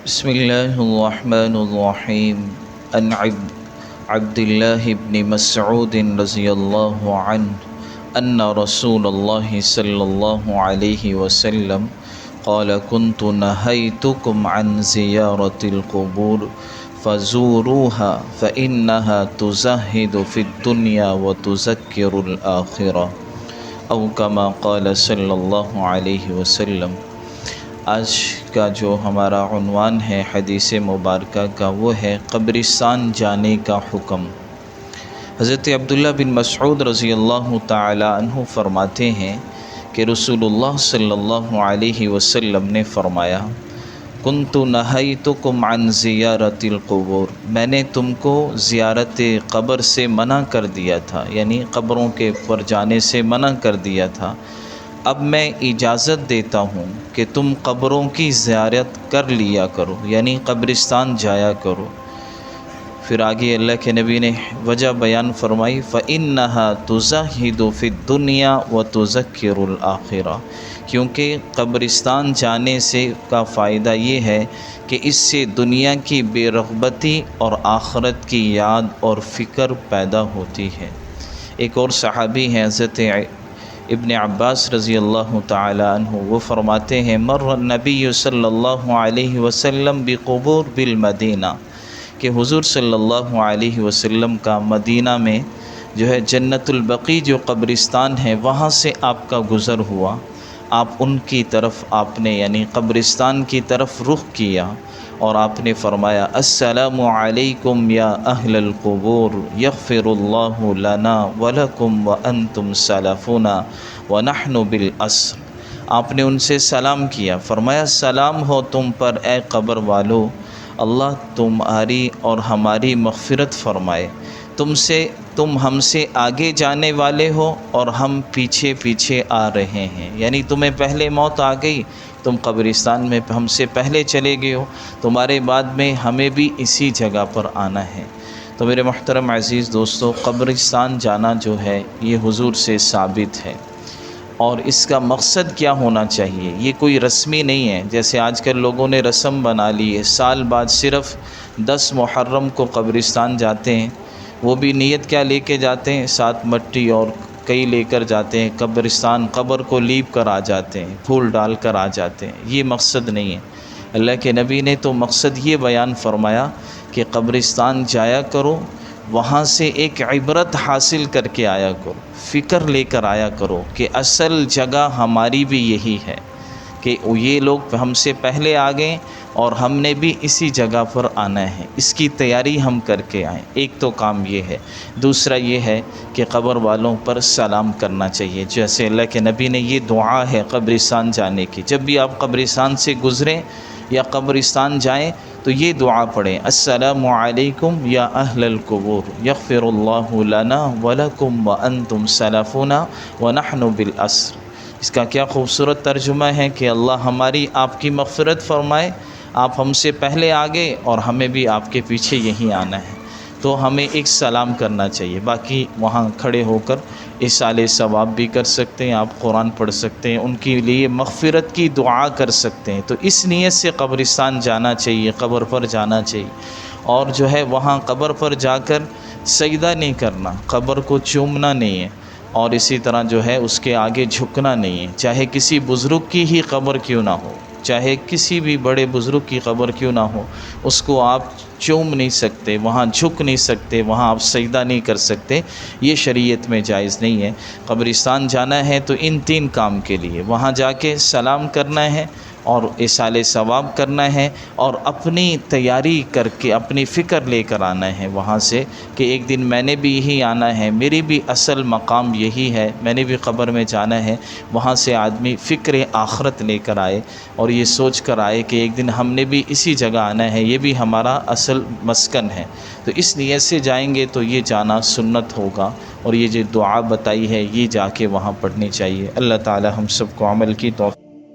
بسم الله الرحمن الرحيم عن عبد الله بن مسعود رضي الله عنه أن رسول الله صلى الله عليه وسلم قال كنت نهيتكم عن زيارة القبور فزوروها فإنها تزهد في الدنيا وتذكر الآخرة أو كما قال صلى الله عليه وسلم آج کا جو ہمارا عنوان ہے، حدیث مبارکہ کا، وہ ہے قبرستان جانے کا حکم۔ حضرت عبداللہ بن مسعود رضی اللہ تعالی عنہ فرماتے ہیں کہ رسول اللہ صلی اللہ علیہ وسلم نے فرمایا کن تو نہائی تو کم عن زیارت القبور میں نے تم کو زیارت قبر سے منع کر دیا تھا یعنی قبروں کے پر جانے سے منع کر دیا تھا۔ اب میں اجازت دیتا ہوں کہ تم قبروں کی زیارت کر لیا کرو یعنی قبرستان جایا کرو۔ پھر آگے اللہ کے نبی نے وجہ بیان فرمائی، فَإِنَّهَا تُزَهِدُ فِي الدُّنْيَا وَتُذَكِّرُ الْآخِرَةِ۔ کیونکہ قبرستان جانے سے کا فائدہ یہ ہے کہ اس سے دنیا کی بے رغبتی اور آخرت کی یاد اور فکر پیدا ہوتی ہے۔ ایک اور صحابی ہیں، حضرت ابن عباس رضی اللہ تعالی عنہ، وہ فرماتے ہیں، مر نبی صلی اللہ علیہ وسلم بقبور بالمدینہ۔ کہ حضور صلی اللہ علیہ وسلم کا مدینہ میں جو ہے جنت البقی جو قبرستان ہے، وہاں سے آپ کا گزر ہوا۔ آپ ان کی طرف آپ نے یعنی قبرستان کی طرف رخ کیا اور آپ نے فرمایا، السلام علیکم یا اہل القبور، یغفر اللہ لنا ولکم وانتم سلفنا ونحن بالعصر۔ آپ نے ان سے سلام کیا، فرمایا، سلام ہو تم پر، اے قبر والو، اللہ تمہاری اور ہماری مغفرت فرمائے۔ تم سے، تم ہم سے آگے جانے والے ہو اور ہم پیچھے پیچھے آ رہے ہیں۔ یعنی تمہیں پہلے موت آ گئی، تم قبرستان میں ہم سے پہلے چلے گئے ہو۔ تمہارے بعد میں ہمیں بھی اسی جگہ پر آنا ہے۔ تو میرے محترم عزیز دوستو، قبرستان جانا جو ہے، یہ حضور سے ثابت ہے۔ اور اس کا مقصد کیا ہونا چاہیے؟ یہ کوئی رسمی نہیں ہے۔ جیسے آج کل لوگوں نے رسم بنا لی ہے، سال بعد صرف دس محرم کو قبرستان جاتے ہیں۔ وہ بھی نیت کیا لے کے جاتے ہیں؟ ساتھ مٹی اور کئی لے کر جاتے ہیں، قبرستان قبر کو لیپ کر آ جاتے ہیں، پھول ڈال کر آ جاتے ہیں۔ یہ مقصد نہیں ہے۔ اللہ کے نبی نے تو مقصد یہ بیان فرمایا کہ قبرستان جایا کرو، وہاں سے ایک عبرت حاصل کر کے آیا کرو، فکر لے کر آیا کرو کہ اصل جگہ ہماری بھی یہی ہے۔ کہ یہ لوگ ہم سے پہلے آ گئے اور ہم نے بھی اسی جگہ پر آنا ہے۔ اس کی تیاری ہم کر کے آئیں ایک تو کام یہ ہے۔ دوسرا یہ ہے کہ قبر والوں پر سلام کرنا چاہیے۔ جیسے اللہ کے نبی نے یہ دعا ہے قبرستان جانے کی۔ جب بھی آپ قبرستان سے گزریں یا قبرستان جائیں تو یہ دعا پڑھیں۔ السلام علیکم یا اہل القبور۔ یغفر اللہ لنا ولکم وانتم سلفنا ونحن بالعصر۔ اس کا کیا خوبصورت ترجمہ ہے کہ اللہ ہماری آپ کی مغفرت فرمائے، آپ ہم سے پہلے آگے اور ہمیں بھی آپ کے پیچھے یہیں آنا ہے۔ تو ہمیں ایک سلام کرنا چاہیے۔ باقی وہاں کھڑے ہو کر اصال ثواب بھی کر سکتے ہیں، آپ قرآن پڑھ سکتے ہیں، ان کے لیے مغفرت کی دعا کر سکتے ہیں۔ تو اس نیت سے قبرستان جانا چاہیے، قبر پر جانا چاہیے۔ اور جو ہے، وہاں قبر پر جا کر سجدہ نہیں کرنا، قبر کو چومنا نہیں ہے۔ اور اسی طرح جو ہے اس کے آگے جھکنا نہیں ہے۔ چاہے کسی بزرگ کی ہی قبر کیوں نہ ہو، چاہے کسی بھی بڑے بزرگ کی قبر کیوں نہ ہو، اس کو آپ چوم نہیں سکتے، وہاں جھک نہیں سکتے، وہاں آپ سجدہ نہیں کر سکتے، یہ شریعت میں جائز نہیں ہے۔ قبرستان جانا ہے تو ان تین کام کے لیے، وہاں جا کے سلام کرنا ہے اور اصال ثواب کرنا ہے اور اپنی تیاری کر کے اپنی فکر لے کر آنا ہے۔ وہاں سے کہ ایک دن میں نے بھی یہی آنا ہے، میری بھی اصل مقام یہی ہے، میں نے بھی قبر میں جانا ہے۔ وہاں سے آدمی فکر آخرت لے کر آئے اور یہ سوچ کر آئے کہ ایک دن ہم نے بھی اسی جگہ آنا ہے، یہ بھی ہمارا اصل مسکن ہے۔ تو اس نیت سے جائیں گے تو یہ جانا سنت ہوگا اور یہ جو دعا بتائی ہے یہ جا کے وہاں پڑھنی چاہیے۔ اللہ تعالی ہم سب کو عمل کی توفیق